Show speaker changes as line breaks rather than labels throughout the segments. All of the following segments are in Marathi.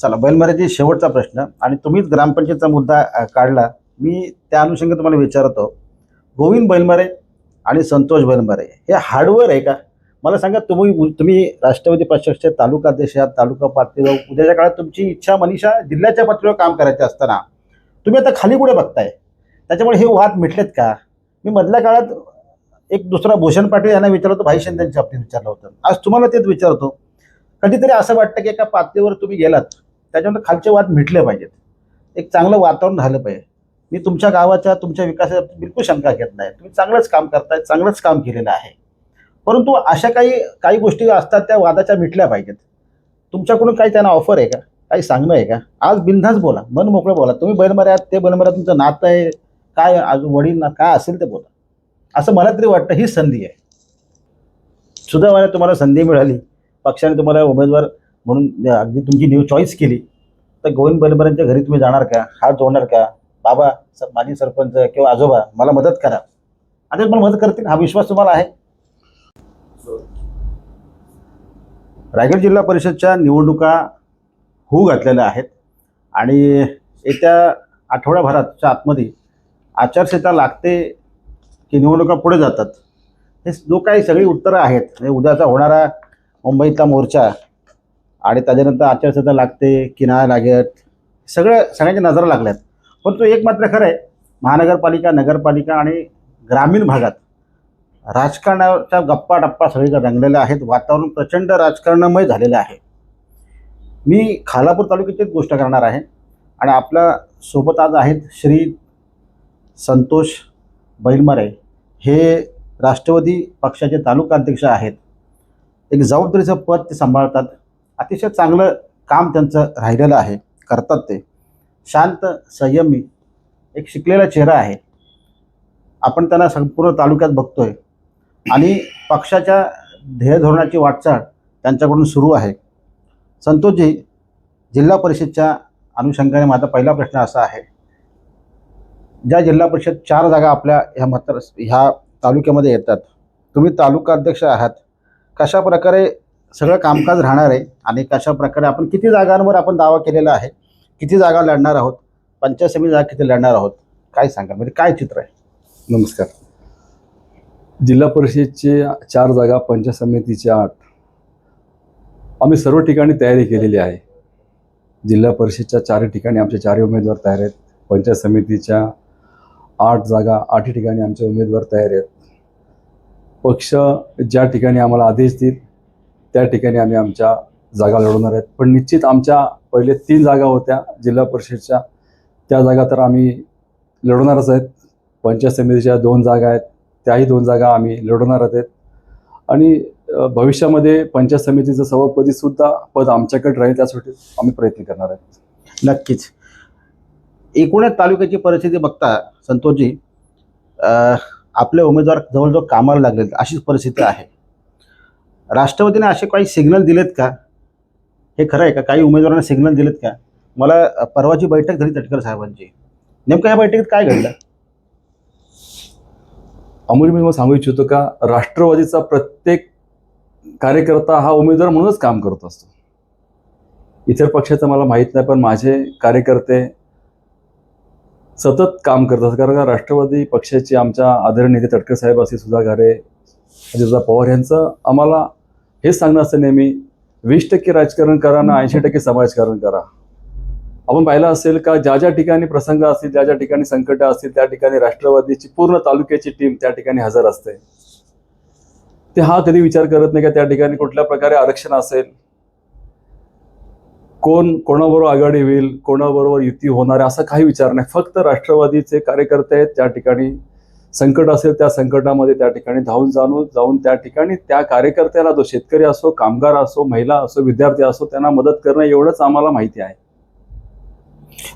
चला बैलमाऱ्याची शेवटचा प्रश्न. आणि तुम्हीच ग्रामपंचायतचा मुद्दा काढला. मी त्या अनुषंगाने तुम्हाला विचारतो गोविंद बैलमारे आणि संतोष बैलमारे हे हार्डवेअर आहे का? मला सांगा तुम्ही तुम्ही राष्ट्रवादी पक्षाचे तालुका अध्यक्ष आहात तालुका पातळीवर. उद्याच्या काळात तुमची इच्छा मनीषा जिल्ह्याच्या पातळीवर काम करायचे असताना तुम्ही आता खाली कुठे बघताय? त्याच्यामुळे हे वाद मिटलेत का? मी मधल्या काळात एक दुसरा भूषण पाटील यांना विचारलं होतं भाई शिंदेच्या बाबतीत विचारलं होतं. आज तुम्हाला तेच विचारतो. कधीतरी असं वाटतं की एका पातळीवर तुम्ही गेलात त्याच्यानंतर खालचे वाद मिटले पाहिजेत. एक चांगलं वातावरण झालं पाहिजे. मी तुमच्या गावाच्या तुमच्या विकासात बिलकुल शंका घेत नाही. तुम्ही चांगलंच काम करताय चांगलंच काम केलेलं आहे. परंतु अशा काही काही गोष्टी असतात त्या वादाच्या मिटल्या पाहिजेत. तुमच्याकडून काही त्यांना ऑफर आहे का? काही सांगणं आहे का? आज बिनधास बोला. मन मोकळं बोला. तुम्ही बैलमरे ते बैलमऱ्यात तुमचं नातं आहे. काय अजून वडील ना काय असेल ते बोला. असं मला तरी वाटतं ही संधी आहे. सुदैवाने तुम्हाला संधी मिळाली. पक्षाने तुम्हाला उमेदवार म्हणून अगदी तुमची न्यू चॉईस केली. तर गोविंद बैलबरांच्या घरी तुम्ही जाणार का? हात जोडणार का? बाबा सर माजी सरपंच किंवा आजोबा मला मदत करा. आता तुम्हाला मदत करतील हा विश्वास तुम्हाला आहे. रायगड जिल्हा परिषदच्या निवडणुका होऊ घातलेल्या आहेत. आणि येत्या आठवड्याभराच्या आतमध्ये आचारसंहिता लागते की निवडणुका पुढे जातात. हे जो काही सगळी उत्तरं आहेत म्हणजे उद्याचा होणारा मुंबईतला मोर्चा आणि त्याच्यानंतर आचारसंहिता लागते किनारा लागत सगळं सगळ्यांच्या नजरा लागल्यात. परंतु एक मात्र खरं आहे महानगरपालिका नगरपालिका आणि ग्रामीण भागात. राजकारणाच्या गप्पा टप्पा सगळीकडे रंगलेल्या आहेत वातावरण प्रचंड राजकारणमय झालेलं आहे. मी खालापूर तालुक्याचीच गोष्ट करणार आहे आणि आपल्यासोबत आज आहेत श्री संतोष बैलमारे. हे राष्ट्रवादी पक्षाचे तालुका अध्यक्ष आहेत. एक जबाबदारीचं पद ते सांभाळतात. अतिशय चांगलं काम त्यांचं राहिलेलं आहे करतात ते. शांत संयमी एक शिकलेला चेहरा आहे. आपण त्यांना संपूर्ण तालुक्यात बघतोय. आणि पक्षाच्या ध्येय धोरणाची वाटचाल त्यांच्याकडून सुरू आहे. संतोषजी जिल्हा परिषदच्या अनुषंगाने माझा पहिला प्रश्न असा आहे. ज्या जिल्हा परिषद चार जागा आपल्या ह्या मतदार ह्या तालुक्यामध्ये येतात. तुम्ही तालुका अध्यक्ष आहात. कशा प्रकारे सगळं कामकाज राहणार आहे आणि कशा प्रकारे आपण किती जागांवर आपण दावा केलेला आहे किती जागा लढणार आहोत पंचायत समिती जागा किती लढणार आहोत काय सांगा म्हणजे काय चित्र आहे?
नमस्कार. जिल्हा परिषदचे चार जागा पंचायत समितीच्या आठ. आम्ही सर्व ठिकाणी तयारी केलेली आहे. जिल्हा परिषदच्या चारही ठिकाणी आमचे चारही उमेदवार तयार आहेत. पंचायत समितीच्या आठ जागा आठही ठिकाणी आमचे उमेदवार तयार आहेत. पक्ष ज्या ठिकाणी आम्हाला आदेश देईल त्या ठिकाणी आम्ही आमच्या जागा लढवणार आहेत. पण निश्चित आमच्या पहिले तीन जागा होत्या जिल्हा परिषदच्या. त्या जागा तर आम्ही लढवणारच आहेत. पंचायत समितीच्या दोन जागा आहेत. त्याही दोन जागा आम्ही लढवणार आहेत. आणि भविष्यामध्ये पंचायत समितीचं सभापती सुद्धा पद आमच्याकडे राहील त्यासाठी आम्ही प्रयत्न करणार आहेत.
नक्कीच. एकूणच तालुक्याची परिस्थिती बघता संतोषजी आपले उमेदवार जवळजवळ कामाला लागलेत अशीच परिस्थिती आहे. राष्ट्रवादीने असे काही सिग्नल दिलेत का? हे खरं आहे का? काही उमेदवारांना सिग्नल दिलेत का? मला परवाची बैठक झाली तटकर साहेबांची. नेमकं या बैठकीत काय घडलं?
अमोल मी तुम्हाला सांगू इच्छितो का राष्ट्रवादीचा प्रत्येक कार्यकर्ता हा उमेदवार म्हणूनच काम करत असतो. इतर पक्षाचं मला माहीत नाही पण माझे कार्यकर्ते सतत काम करत असतात कारण का राष्ट्रवादी पक्षाचे आमच्या आदरणीय नेते तटकर साहेब असतील सुधा म्हणजे घारे पवार यांचं आम्हाला हेच सांगणं असतं नेहमी वीस टक्के राजकारण करा ना ऐंशी टक्के समाजकारण करा. आपण पाहिलं असेल का ज्या ज्या ठिकाणी प्रसंग असतील ज्या ज्या ठिकाणी संकट असतील त्या ठिकाणी राष्ट्रवादीची पूर्ण तालुक्याची टीम त्या ठिकाणी हजर असते. ते हा कधी विचार करत नाही का त्या ठिकाणी कुठल्या प्रकारे आरक्षण असेल? कोण कोणाबरोबर आघाडी होईल कोणाबरोबर युती होणार असा काही विचार नाही. फक्त राष्ट्रवादीचे कार्यकर्ते आहेत त्या ठिकाणी संकट असेल त्या संकटामध्ये त्या ठिकाणी धावून जाणून जाऊन त्या ठिकाणी त्या कार्यकर्त्याला जो शेतकरी असो कामगार असो महिला असो विद्यार्थी असो त्यांना मदत करणं एवढंच आम्हाला माहिती आहे.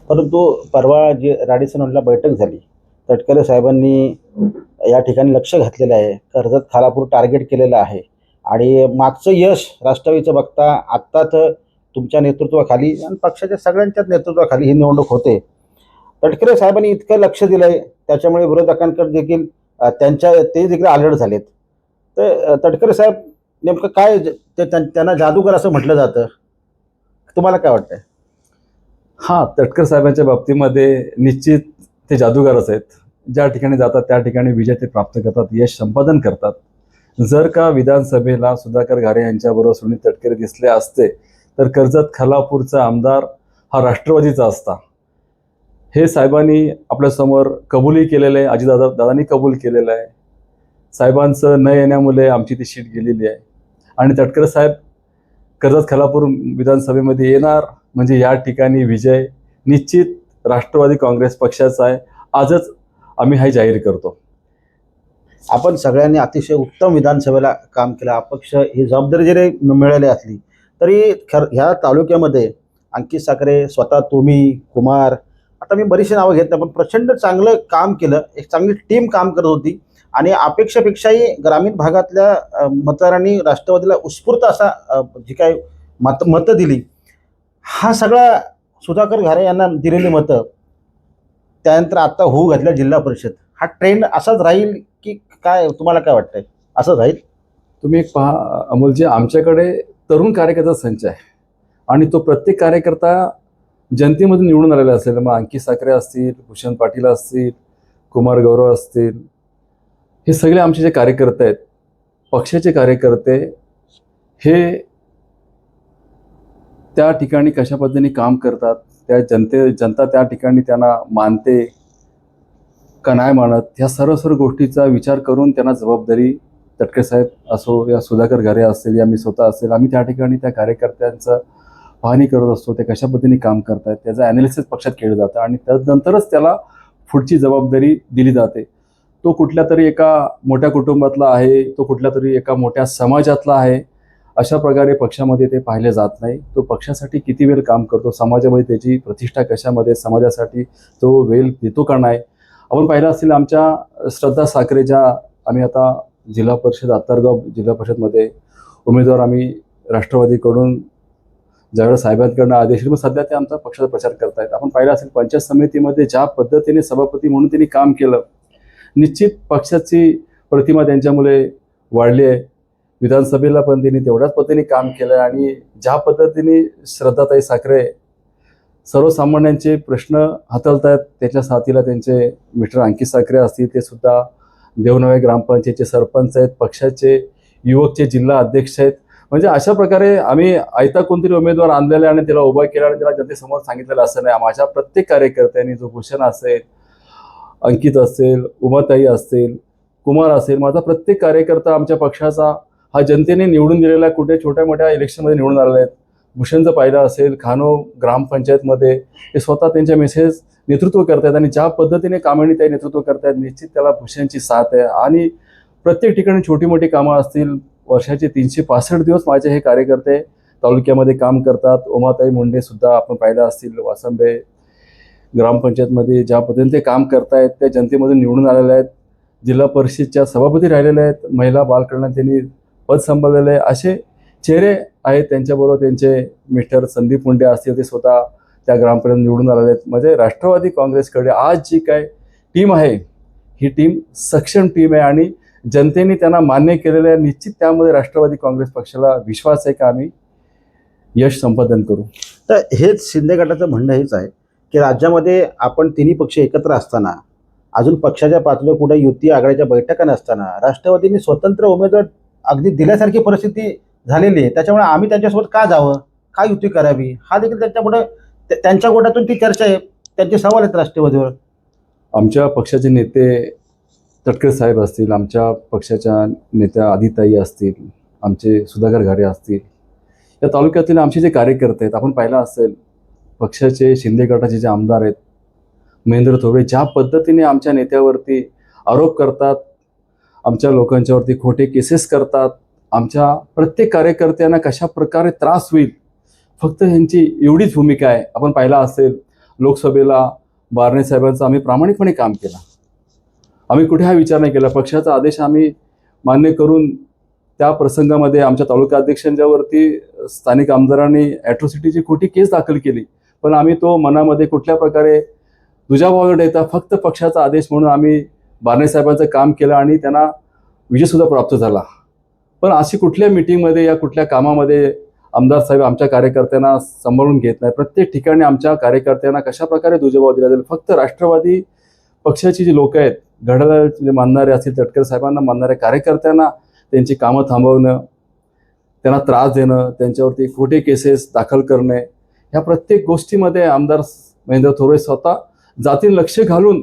परंतु परवा जी राडीसन बैठक झाली तटकरे साहेबांनी या ठिकाणी लक्ष घातलेलं आहे कर्जत खालापूर टार्गेट केलेलं आहे. आणि मागचं यश राष्ट्रवादीचं बघता आत्ताच तुमच्या नेतृत्वाखाली आणि पक्षाच्या सगळ्यांच्याच नेतृत्वाखाली ही निवडणूक होते. तटकरे साहेबांनी इतकं लक्ष दिलं आहे त्याच्यामुळे विरोधकांकडे देखील त्यांच्या ते देखील अलर्ट झालेत. तर तटकरे साहेब नेमकं काय ते त्यां- त्यांना जादूगर असं म्हटलं जातं. तुम्हाला काय वाटतंय?
हां तटकर साहेबांच्या बाबतीमध्ये निश्चित ते जादूगारच आहेत. ज्या ठिकाणी जातात त्या ठिकाणी विजय ते प्राप्त करतात यश संपादन करतात. जर का विधानसभेला सुधाकर घारे यांच्याबरोबर सुनील तटकरे दिसले असते तर कर्जत खालापूरचा आमदार हा राष्ट्रवादीचा असता. हे साहेबांनी आपल्यासमोर कबूलही केलेलं आहे अजितदादा दादांनी कबूल केलेलं आहे. साहेबांचं न येण्यामुळे आमची ती सीट गेलेली आहे. आणि तटकरे साहेब कर्जत खलापूर विधानसभेमध्ये येणार म्हणजे या ठिकाणी विजय निश्चित राष्ट्रवादी काँग्रेस पक्षाचा आहे. आजच आम्ही हा जाहीर करतो.
आपण सगळ्यांनी अतिशय उत्तम विधानसभेला काम केलं. अपक्ष ही जबाबदारी जरी मिळाली असली तरी खर ह्या तालुक्यामध्ये अंकित साखरे स्वतः तुम्ही कुमार आता मी बरीचशी नावं घेत नाही पण प्रचंड चांगलं काम केलं एक चांगली टीम काम करत होती. आणि अपेक्षापेक्षाही ग्रामीण भागातल्या मतदारांनी राष्ट्रवादीला उत्स्फूर्त असा जी काय मत मतं दिली. हा सगळा सुधाकर घारे यांना दिलेली मतं त्यानंतर आता होऊ घातल्या जिल्हा परिषद. हा ट्रेंड असाच राहील की काय तुम्हाला काय वाटतंय? असंच राहील?
तुम्ही एक पहा अमोलजी आमच्याकडे तरुण कार्यकर्ता संच आहे. आणि तो प्रत्येक कार्यकर्ता जनतेमधून निवडून आलेले असेल मग अंकित साखरे असतील भूषण पाटील असतील कुमार गौरव असतील. हे सगळे आमचे जे कार्यकर्ते आहेत पक्षाचे कार्यकर्ते हे त्या ठिकाणी कशा पद्धतीने काम करतात त्या जनते जनता त्या ठिकाणी त्यांना मानते का नाही मानत ह्या सर्व सर्व गोष्टीचा विचार करून त्यांना जबाबदारी तटके साहेब असो या सुधाकर घरे असतील या मी स्वतः असेल आम्ही त्या ठिकाणी त्या कार्यकर्त्यांचं पाहणी करत असतो ते कशा पद्धतीने काम करतायत त्याचं ॲनालिसिस पक्षात केलं जातं आणि त्यानंतरच त्याला पुढची जबाबदारी दिली जाते. तो कुठल्या तरी एका मोठ्या कुटुंबातला आहे तो कुठल्या तरी एका मोठ्या समाजातला आहे अशा प्रकारे पक्षामध्ये ते पाहिले जात नाही. तो पक्षासाठी किती वेळ काम करतो समाजामध्ये त्याची प्रतिष्ठा कशामध्ये समाजासाठी तो वेळ देतो का नाही? आपण पाहिलं असेल आमच्या श्रद्धा साखरे ज्या आम्ही आता जिल्हा परिषद आत्तारगाव जिल्हा परिषदमध्ये उमेदवार आम्ही राष्ट्रवादीकडून ज्यावेळेस साहेबांकडनं आदेश मग सध्या ते आमचा पक्षाचा प्रचार करतायत. आपण पाहिलं असेल पंचायत समितीमध्ये ज्या पद्धतीने सभापती म्हणून त्यांनी काम केलं निश्चित पक्षाची प्रतिमा त्यांच्यामुळे वाढली आहे. विधानसभेला पण त्यांनी तेवढ्याच पद्धतीने काम केलं आहे आणि ज्या पद्धतीने श्रद्धाताई साखरे सर्वसामान्यांचे प्रश्न हाताळतायत त्याच्या साथीला त्यांचे मिस्टर अंकित साखरे असतील ते सुद्धा देवनवे ग्रामपंचायतचे सरपंच आहेत पक्षाचे युवकचे जिल्हा अध्यक्ष आहेत. म्हणजे अशा प्रकारे आम्ही आयता कोणतरी उमेदवार आणलेला आहे आणि त्याला उभा केला आणि त्याला जनतेसमोर सांगितलेलं असं नाही. माझ्या प्रत्येक कार्यकर्त्यांनी जो भूषण असेल अंकित असेल उमाताई असतील कुमार असेल माझा प्रत्येक कार्यकर्ता आमच्या पक्षाचा हा जनतेने निवडून दिलेला कुठे छोट्या मोठ्या इलेक्शनमध्ये निवडून आलेला आहेत. भूषणचं पाहिलं असेल खानो ग्रामपंचायतमध्ये ते स्वतः त्यांच्या मेसेज नेतृत्व करतायत आणि ज्या पद्धतीने कामांनी ते नेतृत्व करतायत निश्चित त्याला भूषणची साथ आहे. आणि प्रत्येक ठिकाणी छोटी मोठी कामं असतील वर्षाचे तीनशे पासष्ट दिवस माझे हे कार्यकर्ते तालुक्यामध्ये काम करतात. उमाताई मुंडे सुद्धा आपण पाहिलं असतील वासंबे ग्रामपंचायतमध्ये ज्या पद्धतीने ते काम करतायत त्या जनतेमधून निवडून आलेल्या आहेत. जिल्हा परिषदच्या सभापती राहिलेल्या आहेत. महिला बालकल्याण त्यांनी पद सांभाळलेलं आहे. असे चेहरे आहेत त्यांच्याबरोबर त्यांचे मिस्टर संदीप मुंडे असतील ते स्वतः त्या ग्रामपंचायत निवडून आलेले आहेत. म्हणजे राष्ट्रवादी काँग्रेसकडे आज जी काय टीम आहे ही टीम सक्षम टीम आहे आणि जनतेने त्यांना मान्य केलेलं आहे. निश्चित त्यामध्ये राष्ट्रवादी काँग्रेस पक्षाला विश्वास आहे का आम्ही? यश संपादन करू.
तर हेच शिंदे गटाचं म्हणणं हेच आहे की राज्यामध्ये आपण तिन्ही पक्ष एकत्र असताना अजून पक्षाच्या पातळीवर कुठे युती आघाडीच्या बैठका नसताना राष्ट्रवादीने स्वतंत्र उमेदवार अगदी दिल्यासारखी परिस्थिती झालेली आहे. त्याच्यामुळे आम्ही त्यांच्यासोबत का जावं? का युती करावी? हा देखील त्यांच्यापुढे त्या- त्यांच्या गोटातून ती चर्चा आहे. त्यांचे सवाल आहेत राष्ट्रवादीवर.
आमच्या पक्षाचे नेते तटकरे साहेब असतील आमच्या पक्षाच्या नेत्या आदिताई असतील आमचे सुधाकर घारे असतील. या तालुक्यातील आमचे जे कार्यकर्ते आहेत आपण पाहिलं असेल पक्षाचे शिंदे गटाचे जे आमदार आहेत महेंद्र थोबे ज्या पद्धतीने आमच्या नेत्यावरती आरोप करतात आमच्या लोकांच्यावरती खोटे केसेस करतात आमच्या प्रत्येक कार्यकर्त्यांना कशा प्रकारे त्रास होईल फक्त ह्यांची एवढीच भूमिका आहे. आपण पाहिला असेल लोकसभेला बारणे साहेबांचं आम्ही प्रामाणिकपणे काम केलं. आम्ही कुठे हा विचार नाही केला. पक्षाचा आदेश आम्ही मान्य करून त्या प्रसंगामध्ये आमच्या तालुका अध्यक्षांच्यावरती स्थानिक आमदारांनी ॲट्रॉसिटीची खोटी केस दाखल केली. पण आम्ही तो मनामध्ये कुठल्या प्रकारे दुजाभावावर देता फक्त पक्षाचा आदेश म्हणून आम्ही बारणे साहेबांचं काम केलं आणि त्यांना विजयसुद्धा प्राप्त झाला. पण अशी कुठल्या मिटिंगमध्ये या कुठल्या कामामध्ये आमदार साहेब आमच्या कार्यकर्त्यांना सांभाळून घेत नाही. प्रत्येक ठिकाणी आमच्या कार्यकर्त्यांना कशा प्रकारे दिला जाईल? फक्त राष्ट्रवादी पक्षाची जी लोक आहेत घड्याळ मानणारे असतील तटकरे साहेबांना मानणाऱ्या कार्यकर्त्यांना त्यांची कामं थांबवणं त्यांना त्रास देणं त्यांच्यावरती खोटे केसेस दाखल करणे ह्या प्रत्येक गोष्टीमध्ये आमदार महेंद्र थोरवे स्वतः जातीने लक्ष घालून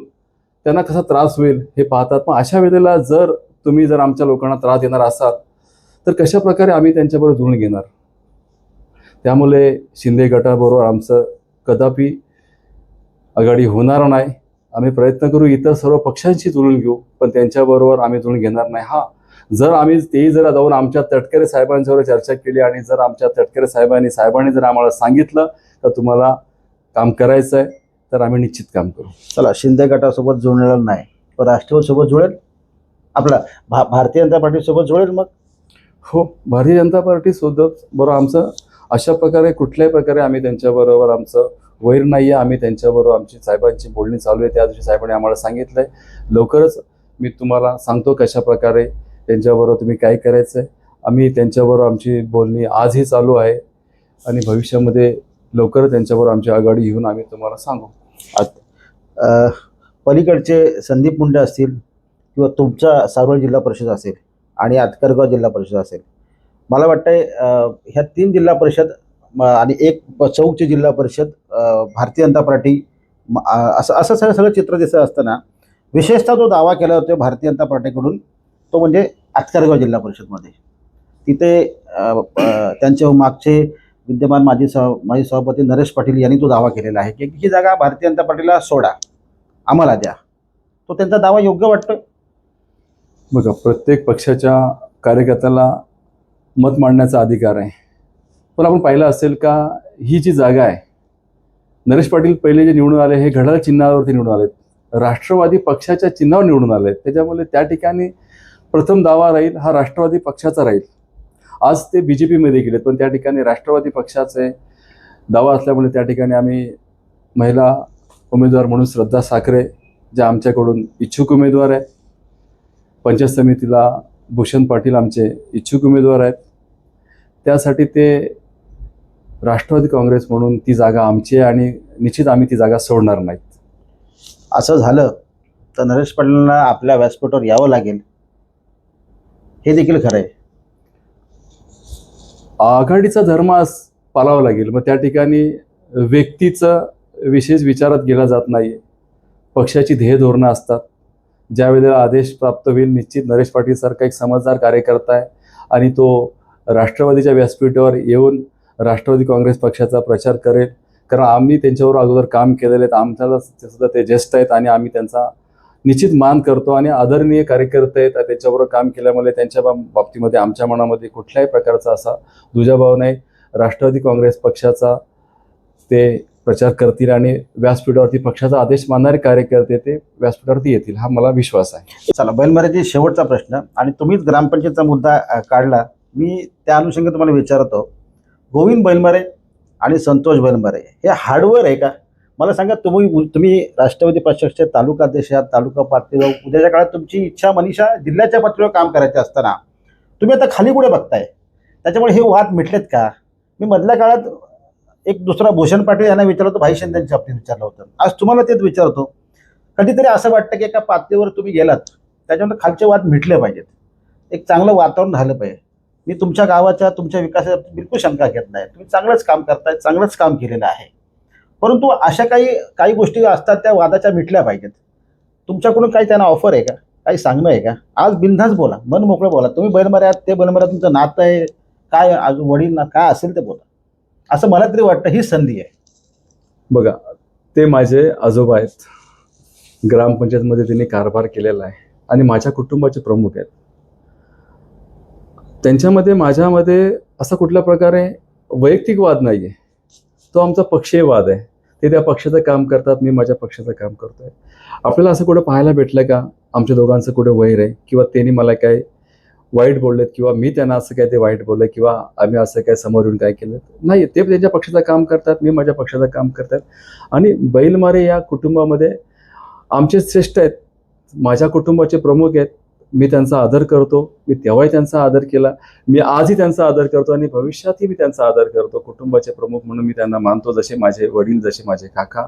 त्यांना कसा त्रास होईल हे पाहतात. पण अशा वेळेला जर तुम्ही जर आमच्या लोकांना त्रास देणार असाल तर कशा प्रकारे आम्ही त्यांच्याबरोबर जुळून घेणार? त्यामुळे शिंदे गटाबरोबर आमचं कदापि आघाडी होणार नाही. आम्ही प्रयत्न करू इतर सर्व पक्षांशी जुळून घेऊ पण त्यांच्याबरोबर आम्ही जुळून घेणार नाही. हा जर आम्ही तेही जर जाऊन आमच्या तटकरे साहेबांच्यावर चर्चा केली आणि जर आमच्या तटकरे साहेबांनी साहेबांनी जर आम्हाला सांगितलं तर तुम्हाला काम करायचं आहे तर आम्ही निश्चित काम करू.
चला शिंदे गटासोबत जुळलेलं नाही पण राष्ट्रवादीसोबत जुळेल? आपला भा भारतीय जनता पार्टीसोबत जुळेल मग?
हो भारतीय जनता पार्टी सुद्धा बरोबर आमचं अशा प्रकारे कुठल्याही प्रकारे आम्ही त्यांच्याबरोबर आमचं वैर नाही आहे आम्ही त्यांच्याबरोबर आमची साहेबांची बोलणी चालू आहे. त्या दिवशी साहेबांनी आम्हाला सांगितलं आहे लवकरच मी तुम्हाला सांगतो कशा प्रकारे त्यांच्याबरोबर तुम्ही काय करायचं आहे आम्ही त्यांच्याबरोबर आमची बोलणी आजही चालू आहे. आणि भविष्यामध्ये लवकरच त्यांच्याबरोबर आमची आघाडी घेऊन आम्ही तुम्हाला सांगू.
आत पलीकडचे संदीप मुंडे असतील किंवा तुमचा सारोळ जिल्हा परिषद असेल आणि आतकरगाव जिल्हा परिषद असेल. मला वाटतंय ह्या तीन जिल्हा परिषद आणि एक चौकची जिल्हा परिषद भारतीय जनता पार्टी असं असं सगळं सगळं चित्र दिसत असताना विशेषतः जो दावा केला होता भारतीय जनता पार्टीकडून तो म्हणजे आतकरगाव जिल्हा परिषदमध्ये. तिथे त्यांचे मागचे विद्यमान माजी सह माजी सभापती नरेश पाटील यांनी तो दावा केलेला आहे की ही जागा भारतीय जनता पार्टीला सोडा आम्हाला द्या. तो त्यांचा दावा योग्य वाटतो
बघा प्रत्येक पक्षाच्या कार्यकर्त्याला मत मांडण्याचा अधिकार आहे. पण आपण पाहिलं असेल का ही जी जागा आहे नरेश पाटील पहिले जे निवडून आले हे घड्याळ चिन्हावरती निवडून आलेत. राष्ट्रवादी पक्षाच्या चिन्हावर निवडून आले त्याच्यामुळे त्या ठिकाणी प्रथम दावा राहील हा राष्ट्रवादी पक्षाचा राहील. आज ते बी जे पीमध्ये गेलेत पण त्या ठिकाणी राष्ट्रवादी पक्षाचे दावा असल्यामुळे त्या ठिकाणी आम्ही महिला उमेदवार म्हणून श्रद्धा साखरे ज्या आमच्याकडून इच्छुक उमेदवार आहेत पंचायत समितीला भूषण पाटील आमचे इच्छुक उमेदवार आहेत. त्यासाठी ते राष्ट्रवादी काँग्रेस म्हणून ती जागा आमची आहे आणि निश्चित आम्ही ती जागा सोडणार नाहीत.
असं झालं तर नरेश पाटीलांना आपल्या व्यासपीठावर यावं लागेल. हे देखील खरं आहे.
आघाडीचा धर्म आज पाळावा लागेल. मग त्या ठिकाणी व्यक्तीचं विशेष विचारात गेला जात नाही. पक्षाची ध्येय धोरणं असतात. ज्या वेळेला आदेश प्राप्त होईल निश्चित नरेश पाटील सारखा एक समजदार कार्यकर्ता आहे आणि तो राष्ट्रवादीच्या व्यासपीठावर येऊन राष्ट्रवादी काँग्रेस पक्षाचा प्रचार करेल. कारण आम्ही त्यांच्यावर अगोदर काम केलेले आहेत. आमच्याला सुद्धा ते ज्येष्ठ आहेत आणि आम्ही त्यांचा निश्चित मान करतो आणि आदरणीय कार्यकर्ते आहेत. त्याच्याबरोबर काम केल्यामुळे त्यांच्या बाबतीमध्ये आमच्या मनामध्ये कुठल्याही प्रकारचा असा दुजाभाव नाही. राष्ट्रवादी काँग्रेस पक्षाचा ते प्रचार करतील आणि व्यासपीठावरती पक्षाचा आदेश मानणारे कार्यकर्ते ते व्यासपीठावरती येतील हा मला विश्वास आहे.
चला बैलमऱ्याची शेवटचा प्रश्न आणि तुम्हीच ग्रामपंचायतचा मुद्दा काढला. मी त्या अनुषंगाने तुम्हाला विचारतो गोविंद बैलमारे आणि संतोष बैलमारे. हे हार्डवेअर आहे का? मला सांगा तुम्ही तुम्ही राष्ट्रवादी पक्षाचे तालुका अध्यक्ष तालुका पातळीवर उद्याच्या काळात तुमची इच्छा मनीषा जिल्ह्याच्या पातळीवर काम करायचे असताना तुम्ही आता खाली पुढे बघताय? त्याच्यामुळे हे वाद मिटलेत का? मी मधल्या काळात एक दुसरा भूषण पाटील यांना विचारलं होतं भाई शिंदेच्या बाबतीत विचारलं होतं. आज तुम्हाला तेच विचारतो. कधीतरी असं वाटतं की एका पातळीवर तुम्ही गेलात त्याच्यानंतर खालचे वाद मिटले पाहिजेत. एक चांगलं वातावरण झालं पाहिजे. मी तुमच्या गावाच्या तुमच्या विकासाच्या बिलकुल शंका घेत नाही. तुम्ही चांगलंच काम करताय चांगलंच काम केलेलं आहे. परंतु अशा काही काही गोष्टी असतात त्या वादाच्या मिटल्या पाहिजेत. तुमच्याकडून काही त्यांना ऑफर आहे का? काही सांगणं आहे का? आज बिनधास बोला मन मोकळं बोला. तुम्ही बैलमऱ्या ते बैलमऱ्या तुमचं नातं आहे काय आज वडील ना काय असेल ते बोला. असं मला तरी वाटतं ही संधी आहे.
बघा ते माझे आजोबा आहेत. ग्रामपंचायतमध्ये त्यांनी कारभार केलेला आहे. आणि माझ्या कुटुंबाचे प्रमुख आहेत. त्यांच्यामध्ये माझ्यामध्ये असा कुठल्या प्रकारे वैयक्तिक वाद नाही आहे तो आमचा पक्षीय वाद आहे. ते त्या पक्षाचं काम करतात मी माझ्या पक्षाचं काम करतोय. आपल्याला असं कुठं पाहायला भेटलं का? आमच्या दोघांचं कुठे वैर आहे? किंवा त्यांनी मला काय वाईट बोललेत? किंवा मी त्यांना असं काय ते वाईट बोललं? किंवा आम्ही असं काय समोर येऊन काय केलं? नाही ते त्यांच्या पक्षाचं काम करतात मी माझ्या पक्षाचं काम करतात. आणि बैलमारे या कुटुंबामध्ये आमचे श्रेष्ठ आहेत. माझ्या कुटुंबाचे प्रमुख आहेत. मी त्यांचा आदर करतो मी तेव्हाही त्यांचा आदर केला मी आजही त्यांचा आदर करतो आणि भविष्यातही मी त्यांचा आदर करतो. कुटुंबाचे प्रमुख म्हणून मी त्यांना मानतो जसे माझे वडील जसे माझे काका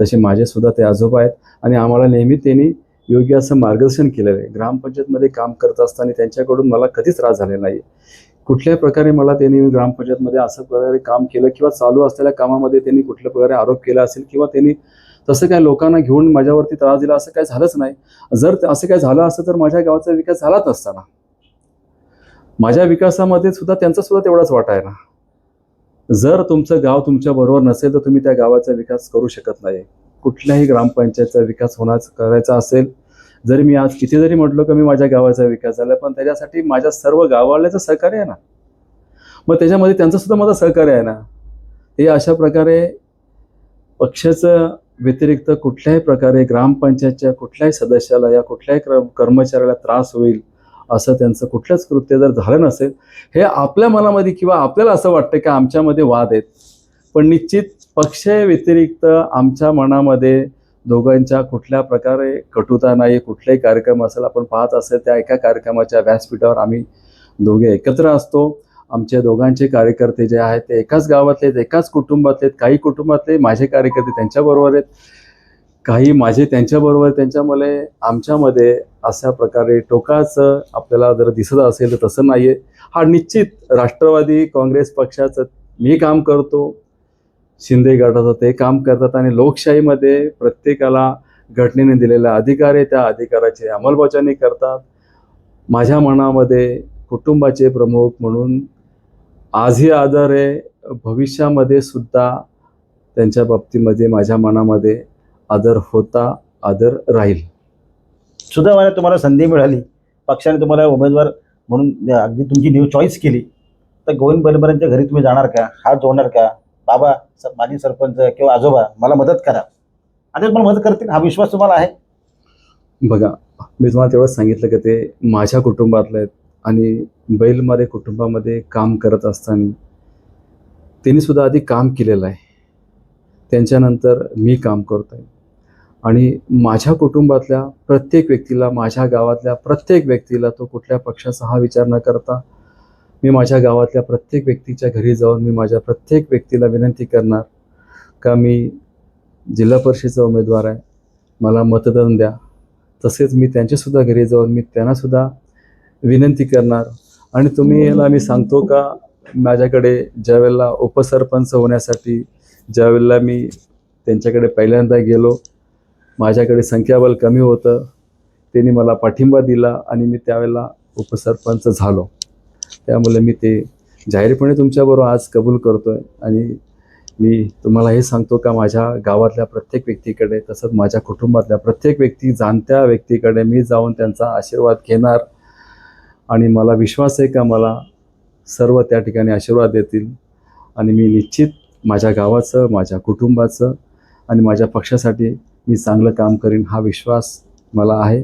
तसे माझेसुद्धा ते आजोबा आहेत. आणि आम्हाला नेहमी त्यांनी योग्य असं मार्गदर्शन केलेलं आहे. ग्रामपंचायतमध्ये काम करत असताना त्यांच्याकडून मला कधीच त्रास झालेला नाही. कुठल्याही प्रकारे मला त्यांनी ग्रामपंचायतमध्ये असं प्रकारे काम केलं किंवा चालू असलेल्या कामामध्ये त्यांनी कुठल्या प्रकारे आरोप केला असेल किंवा त्यांनी तसं काय लोकांना घेऊन माझ्यावरती त्रास दिला असं काय झालंच नाही. जर असं काय झालं असतं तर माझ्या गावाचा विकास झालाच असताना माझ्या विकासामध्ये सुद्धा त्यांचा सुद्धा तेवढाच वाटा आहे ना. जर तुमचं गाव तुमच्या बरोबर नसेल तर तुम्ही त्या गावाचा विकास करू शकत नाही. कुठल्याही ग्रामपंचायतचा विकास होणार करायचा असेल जरी मी आज किती जरी म्हटलो की मी माझ्या गावाचा विकास झाला पण त्याच्यासाठी माझ्या सर्व गाववाल्याचं सहकार्य आहे ना. मग त्याच्यामध्ये त्यांचं सुद्धा माझं सहकार्य आहे ना. हे अशा प्रकारे पक्षाचं व्यतिरिक्त कुठल्याही प्रकारे ग्रामपंचायतच्या कुठल्याही सदस्याला या कुठल्याही क्र कर्मचाऱ्याला त्रास होईल असं त्यांचं कुठलंच कृत्य जर झालं नसेल हे आपल्या मनामध्ये किंवा आपल्याला असं वाटतं की आमच्यामध्ये वाद आहेत. पण निश्चित पक्ष व्यतिरिक्त आमच्या मनामध्ये दोघांच्या कुठल्या प्रकारे कटुता नाही कुठलाही कार्यक्रम असेल आपण पाहत असेल त्या एका कार्यक्रमाच्या व्यासपीठावर आम्ही दोघे एकत्र असतो. आमच्या दोघांचे कार्यकर्ते जे आहेत ते एकाच गावातले आहेत एकाच कुटुंबातले आहेत काही कुटुंबातले माझे कार्यकर्ते त्यांच्याबरोबर आहेत काही माझे त्यांच्याबरोबर आहेत. त्यांच्यामुळे आमच्यामध्ये अशा प्रकारे टोकाचं आपल्याला जर दिसत असेल तर तसं नाही आहे हा निश्चित राष्ट्रवादी काँग्रेस पक्षाचं मी काम करतो. शिंदे गटाचं ते काम करतात आणि लोकशाहीमध्ये प्रत्येकाला घटनेने दिलेला अधिकार आहे त्या अधिकाराची अंमलबजावणी करतात. माझ्या मनामध्ये कुटुंबाचे प्रमुख म्हणून आजही आदर आहे. भविष्यामध्ये सुद्धा त्यांच्या बाबतीमध्ये माझ्या मनामध्ये आदर होता आदर राहील.
सुदैवाने तुम्हाला संधी मिळाली. पक्षाने तुम्हाला उमेदवार म्हणून अगदी तुमची न्यू चॉईस केली. तर गोविंद बलबरांच्या घरी तुम्ही जाणार का? हात जोडणार का? बाबा स- माजी सरपंच किंवा आजोबा मला मदत करा. आता तुम्हाला मदत करतील हा विश्वास तुम्हाला आहे.
बघा मी तुम्हाला तेवढंच सांगितलं की ते माझ्या कुटुंबातले आहेत. आणि बैलमारे कुटुंबामध्ये काम करत असताना त्यांनी सुद्धा आधी काम केलेलं आहे. त्यांच्यानंतर मी काम करतो आहे आणि माझ्या कुटुंबातल्या प्रत्येक व्यक्तीला माझ्या गावातल्या प्रत्येक व्यक्तीला तो कुठल्या पक्षाचा हा विचार न करता मी माझ्या गावातल्या प्रत्येक व्यक्तीच्या घरी जाऊन मी माझ्या प्रत्येक व्यक्तीला विनंती करणार का मी जिल्हा परिषदेचा उमेदवार आहे. मला मतदान द्या. तसेच मी त्यांच्यासुद्धा घरी जाऊन मी त्यांनासुद्धा विनंती करणार. आणि तुम्ही याला मी सांगतो का माझ्याकडे ज्यावेळेला उपसरपंच होण्यासाठी ज्यावेळेला मी त्यांच्याकडे पहिल्यांदा गेलो माझ्याकडे संख्याबळ कमी होतं त्यांनी मला पाठिंबा दिला आणि मी त्यावेळेला उपसरपंच झालो. त्यामुळे मी ते जाहीरपणे तुमच्याबरोबर आज कबूल करतो आहे आणि मी तुम्हाला हे सांगतो का माझ्या गावातल्या प्रत्येक व्यक्तीकडे तसंच माझ्या कुटुंबातल्या प्रत्येक व्यक्ती जाणत्या व्यक्तीकडे मी जाऊन त्यांचा आशीर्वाद घेणार आणि मला विश्वास आहे का मला सर्व त्या ठिकाणी आशीर्वाद देतील? आणि मी निश्चित माझ्या गावाचं माझ्या कुटुंबाचं आणि माझ्या पक्षासाठी मी चांगलं काम करीन हा विश्वास मला आहे.